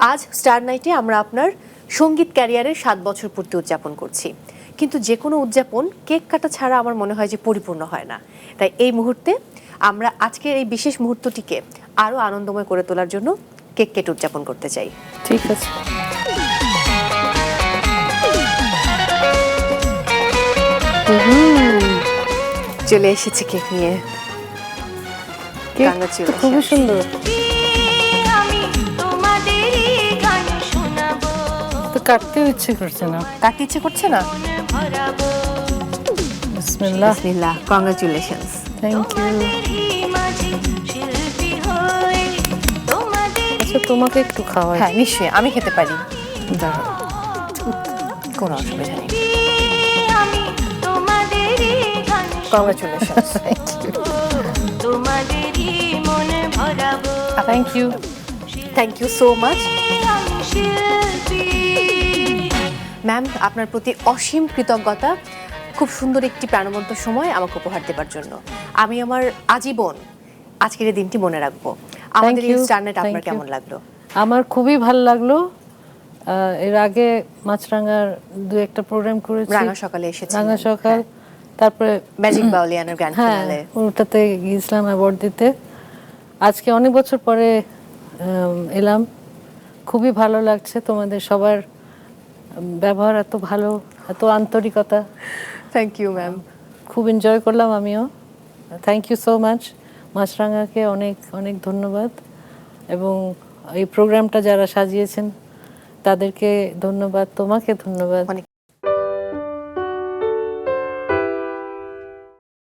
আজ স্টার নাইটে আমরা আপনার সংগীত ক্যারিয়ারের সাত বছর পূর্তি উদযাপন করছি। কিন্তু যে কোনো উদযাপন কেক কাটা ছাড়া আমার মনে হয় যে পরিপূর্ণ হয় না। তাই এই মুহূর্তে আমরা আজকের এই বিশেষ মুহূর্তটিকে আরও আনন্দময় করে তোলার জন্য কেক কেটে উদযাপন করতে চাই। ঠিক আছে। চলে এসেছি কেক নিয়ে. খুবই সুন্দর। তো কাটতেও ইচ্ছে করছে না। কাটতে ইচ্ছে করছে না? বিসমিল্লাহ। বিসমিল্লাহ কংগ্রাচুলেশনস থ্যাংক ইউ আচ্ছা তোমাকে একটু খাওয়াই। হ্যাঁ নিশ্চয়ই আমি খেতে পারি। দাঁড়াও। কোনো অসুবিধা নেই। Congratulations thank you thank you so much ma'am আপনার প্রতি অসীম কৃতজ্ঞতা। খুব সুন্দর একটি প্রাণবন্ত সময় আমাকে উপহার দেবার জন্য। আমি আমার আজীবন আজকের এই দিনটি মনে রাখব। আমাদের এই you, আপনার কেমন লাগল? আমার খুবই ভালো লাগল। এর আগে মাছরাঙ্গার দু একটা প্রোগ্রাম করেছি। রাঙা সকালে এসেছি। রাঙা সকাল। তারপরে ম্যাজিক বাউলিয়ানের গ্র্যান্ড হ্যাঁ ফিনালে ওটাতে গিয়েছিলাম অ্যাওয়ার্ড দিতে। আজকে অনেক বছর পরে এলাম। খুবই ভালো লাগছে তোমাদের সবার ব্যবহার এত ভালো এত আন্তরিকতা। থ্যাংক ইউ ম্যাম খুব এনজয় করলাম আমিও। থ্যাংক ইউ সো মাচ মাছরাঙাকে অনেক অনেক ধন্যবাদ। এবং এই প্রোগ্রামটা যারা সাজিয়েছেন তাদেরকে ধন্যবাদ তোমাকে ধন্যবাদ।